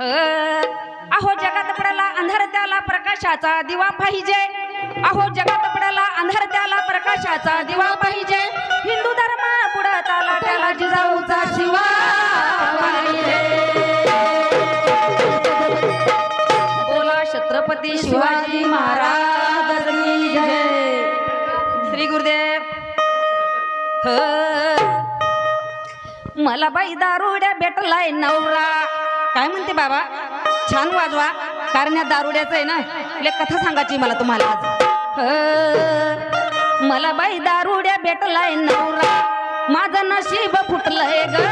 ह, अहो जगात पडाला अंधार त्याला प्रकाशाचा दिवा पाहिजे. अहो जगात पडाला अंधार त्याला प्रकाशाचा दिवा पाहिजे. हिंदू धर्म बुडताला त्याला जिजाऊचा शिवा पाहिजे. बोला छत्रपती शिवाजी महाराज श्री गुरुदेव. ह. मला बाई दारुड्या भेटलाय नवरा. काय म्हणते बाबा? छान वाजवा. कारण या दारुड्याचं आहे ना एक कथा सांगायची मला तुम्हाला आज. मला बाई दारुड्या भेटलाय नवरा. माझं नशीब फुटलंय ग.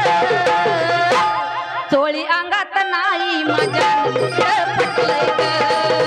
चोळी अंगात नाही माझ्या फुटलंय ग.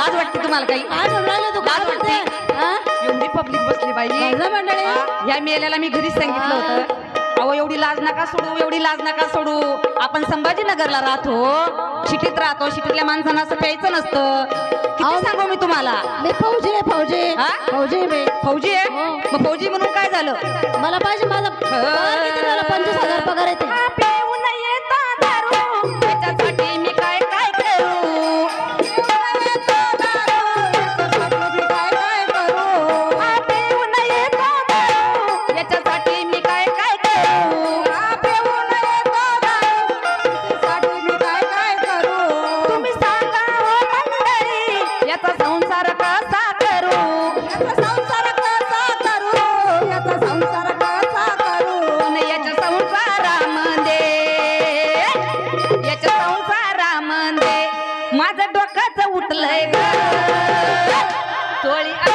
लाज वाटते तुम्हाला काही? लाज वाटते? एवढी पब्लिक बसली बाई. मंडळी. हा, या मेल्याला मी घरीच सांगितलं होतं. अहो एवढी लाज नका सोडू एवढी लाज नका सोडू. आपण संभाजीनगरला राहतो. शिटीत राहतो. शिटीतल्या माणसांना असं प्यायचं नसतं. किती अहो. सांगू मी तुम्हाला? मी फौजी आहे फौजी. हा? फौजी मी. फौजी आहे? हो. मग फौजी म्हणून काय झालं? मला पाहिजे माझा पगार किती मला पंचवीस हजार पगार येता चोळी अंगात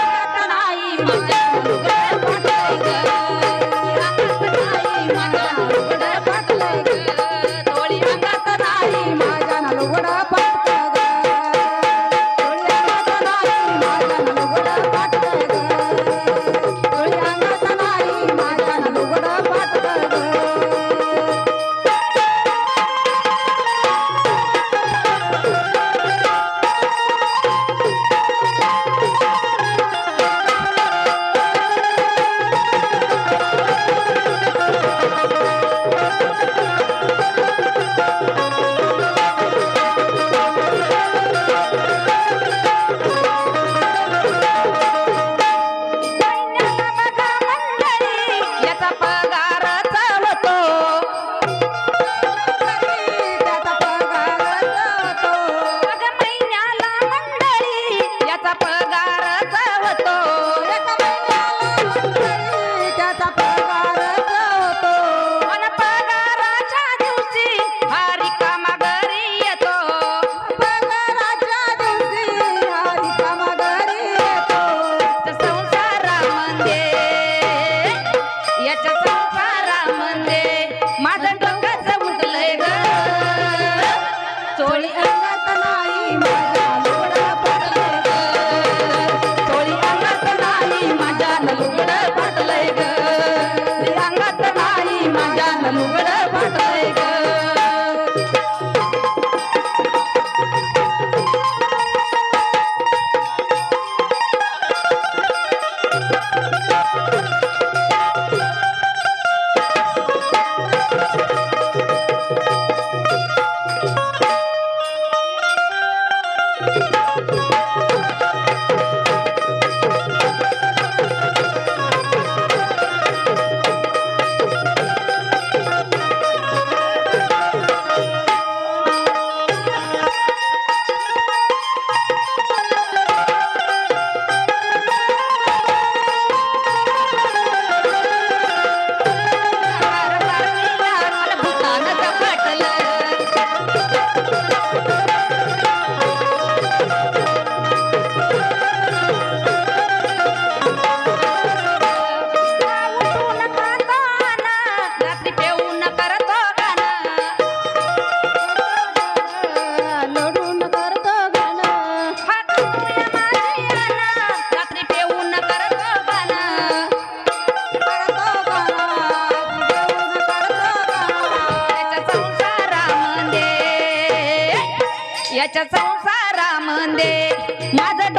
संसारामध्ये. माझं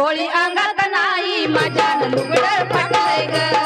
सोळी अंगात नाही माझ्या लुगड फाटलंय ग.